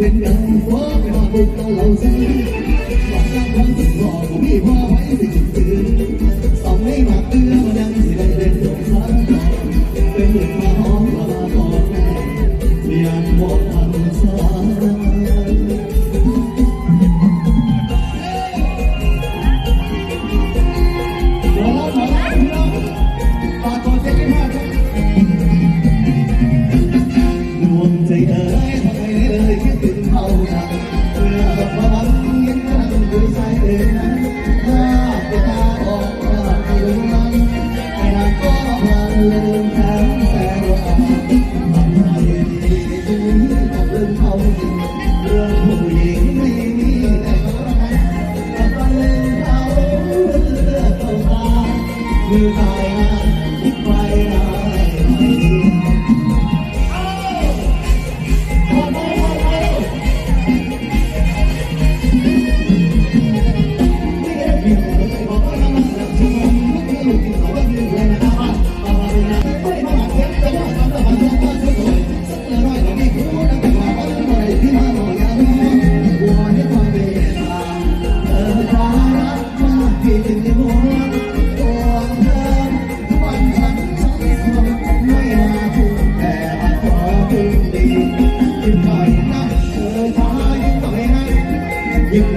มัน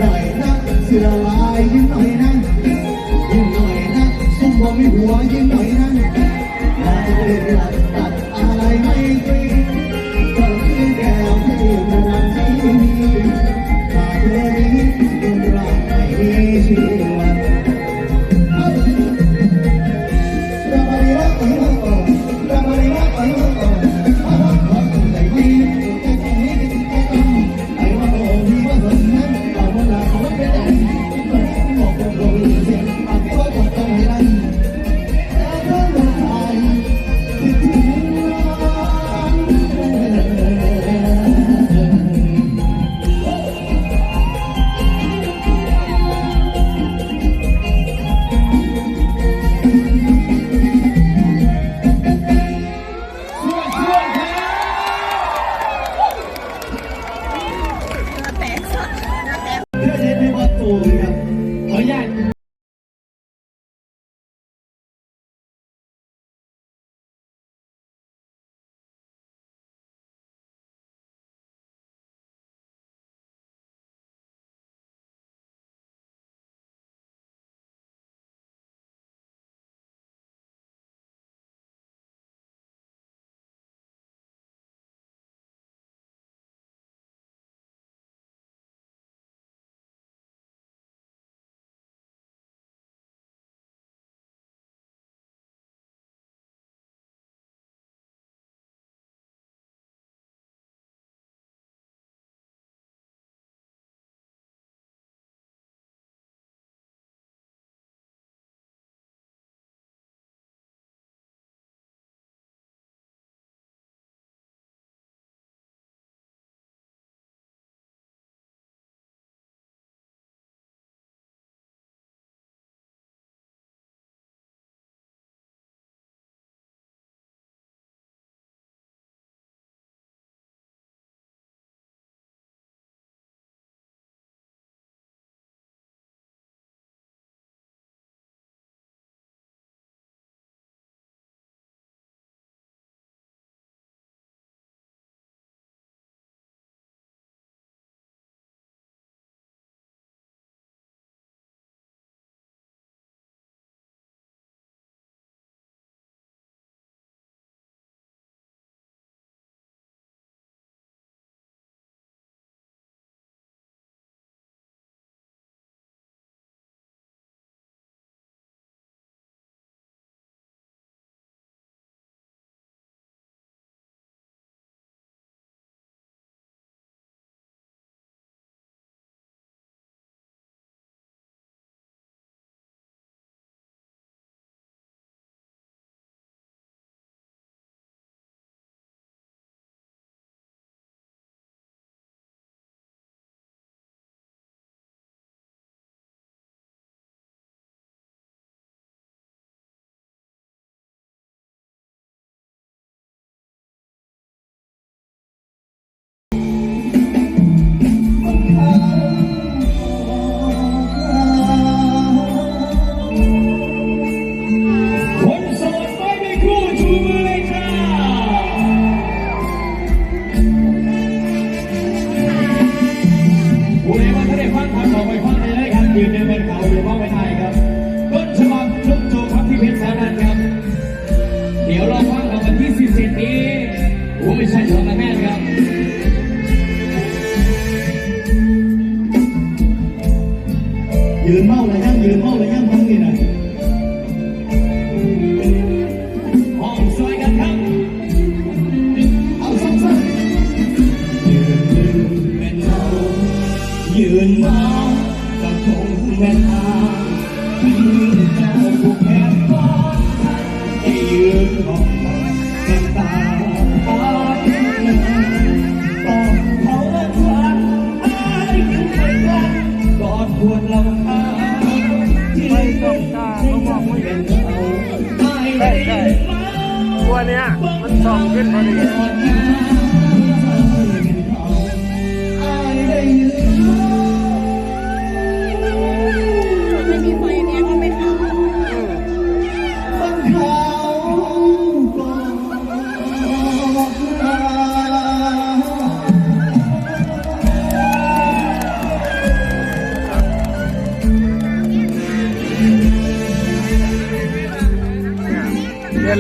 really?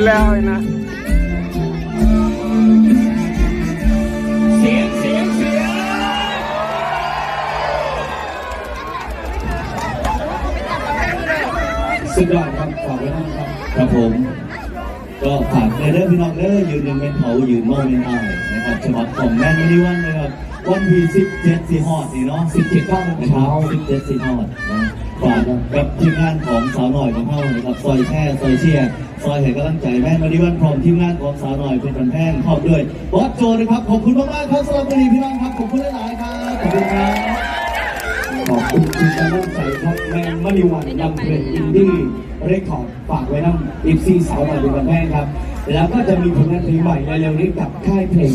แล้วนะสุดยอดครับขอบคุณครับครับผม ก็ฝากในเรื่องพี่น้องเด้อยืนหนึ่งเป็นเขายืนโมเป็นอายนะครับฉบับของแม่นวันนี้วันนะครับวันที่17สีฮอดนี่เนาะ17ก้ามงเช้า17สีฮอดนะฝากกับทีมงานของสาวหน่อยของเขานะครับซอยแช่ซอยเชียร์ ซอยให้กำลังใจแม่นวันนี้วันพร้อมทีมงานของสาวหน่อยเป็นพันแพงขอบด้วยบอสโจนะครับขอบคุณมากๆครับสำหรับวันนี้พี่น้องครับขอบคุณหลายๆครับขอบคุณครับขอบคุณคุณกำลังใจครับแมนมณีวันลำเพลินอินดี้เรคคอร์ดฝากไว้น้ำอีซีสาวมาดูกันแม่ครับแล้วก็จะมีผลงานเพลงใหม่เร็วๆนี้กับค่ายเพลง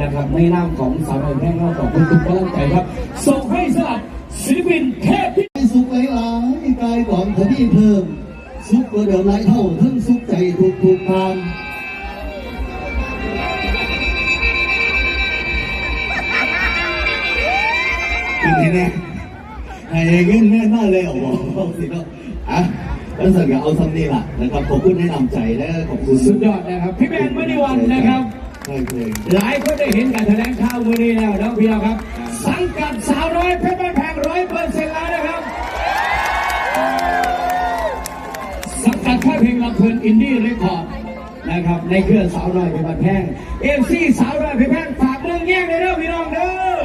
นะครับในนามของสาวน้อยแม่ก็ขอบคุณทุกกำลังใจครับส่งให้สำหรับศิลปินเทพให้สุขหลายๆกายก่อนทวีเพิ่ม สุขกว่าเดิมหลายเท่าทั้งสุขใจทุกทุกๆทางทีนี้เนี่ยไอ้เงินแม่น่าเลยเอาบอกสิเนาะอะก็สั่งกับเอาซ้ำนี่ล่ะนะครับขอบคุณแนะนำใจและขอบคุณสุดยอดนะครับพี่แมนมณีวันนะครับใช่เพลงหลายคนได้เห็นการแถลงข่าววันนี้แล้วนะพี่น้องครับ สังกัดสาวน้อยเพชรบ้านแพงร้อยเปอร์เซ็น อินดี้เรคคอร์ดนะครับในเครือสาวน้อยเพชรบ้านแพงเอฟซีสาวน้อยเพชรแพงฝากเรื่องแย่งเลยเด้อพี่น้องเด้อ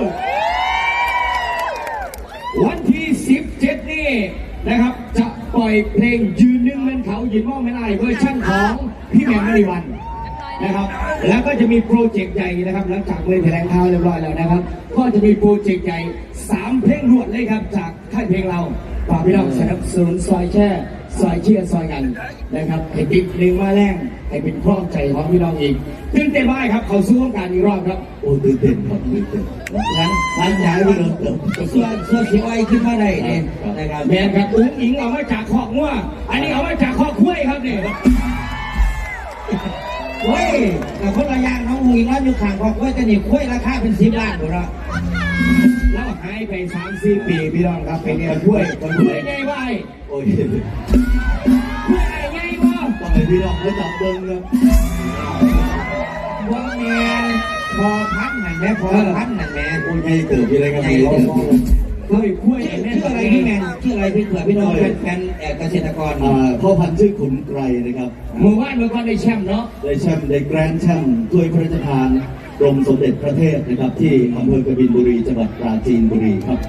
วันที่ 17 นี่นะครับ จะปล่อยเพลงยืนหนึ่งเงินเขายืนมองไม่ได้เวอร์ชั่นของพี่แหม่มมณีวันนะครับ แล้วก็จะมีโปรเจกต์ใหญ่นะครับ หลังจากเมื่อแถลงข่าวเรียบร้อยแล้วนะครับ ก็จะมีโปรเจกต์ใหญ่สามเพลงรวดเลยครับ จากค่ายเพลงเราฝากพี่น้องสนับสนุนซอยแช่ ซอยเชียร์ซอยกันนะครับให้ติดหนึ่งมาแรงให้เป็นครอบใจของพี่น้องอีกตื่นเต้นมากครับเขาสู้วงการอีกรอบครับโอ้ตื่นเต้นครับตื่นเต้นหลังร้านย้ายไปเลยเติมเสื้อเสื้อสีอ้อยขึ้นมาได้เนี่ยนะครับแมนครับอุ้งอิงเอามาจากคอกงัวอันนี้เอามาจากคอกคุ้ยครับเนี่ย เฮ้ยแต่คนละอย่างน้องหญิงแล้วอยู่ข้างคอกคุ้ยกันนี่คุ้ยราคาเป็นสิบล้านหมดละแล้วหายไปสามสี่ปีพี่น้องครับเป็นเนี่ยคุ้ยคนคุ้ยไงวะโอ้ยคุ้ยไงไงวะต้องให้พี่น้องเขาจับเบิ้งครับว่าแมนพอพันนั่นแม่พอพันนั่นแม่โอ้ยไม่เกิดอะไรกันใหญ่พี่ เลน้องยคุ้ยคุ้ยแม่ชื่ออะไรพี่แมนชื่ออะไรพี่เผื่อพี่น้องแฟนเกษตรกรอ่าพ่อพันธุ์ชื่อขุนไกรนะครับเมื่อวานเมื่อก่อนได้แชมป์เนาะได้แชมป์ได้แกรนด์แชมป์ถ้วยพระราชทานกรมสมเด็จพระเทพนะครับ ที่อำเภอกบินบุรีจังหวัดปราจีนบุรีครับ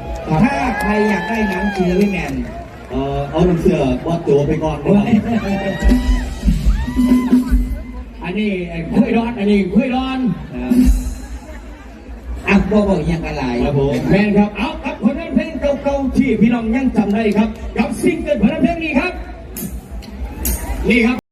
ถ้าใครอยากได้หนังเชียร์พี่แมนเอ่อเอาน้ำเสื้อวัดตัวไปก่อนนะครับอันนี้คุยร้อนอันนี้คุยร้อนอะบอกบอกยังกันหลายครับผมแมนครับเอากับผลงาน เพลงเก่าๆที่พี่น้องยังจำได้ครับ กับซิงเกิลผลงเพลงนี้ครับ นี่ครับ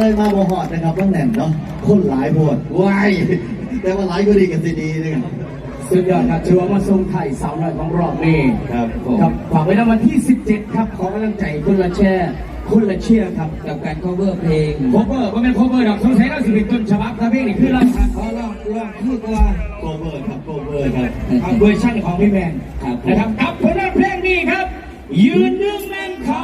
เลยมาบ่หอดนะครับต้องแน่นเนาะคนหลายพวดวายแต่ว่าหลายก็ดีกันซีดีนะครับสุดยอดครับถือว่ามาทรงไทยสาวหน่อยของรอบนี้ครับครับฝากไว้ในวันที่ 17 ครับ ขอกำลังใจคุณละแช่คุณละเชี่ยครับกับการ cover เพลง cover ก็เป็น cover ดอกสงสัยเราสิเป็นต้นฉบับครับพี่นี่คือเราครับขอลองลองคือตัว cover ครับ cover ครับครับเวอร์ชันของพี่แมนนะครับกับผลงานเพลงนี้ครับ ยืนนึ่งแมนเขา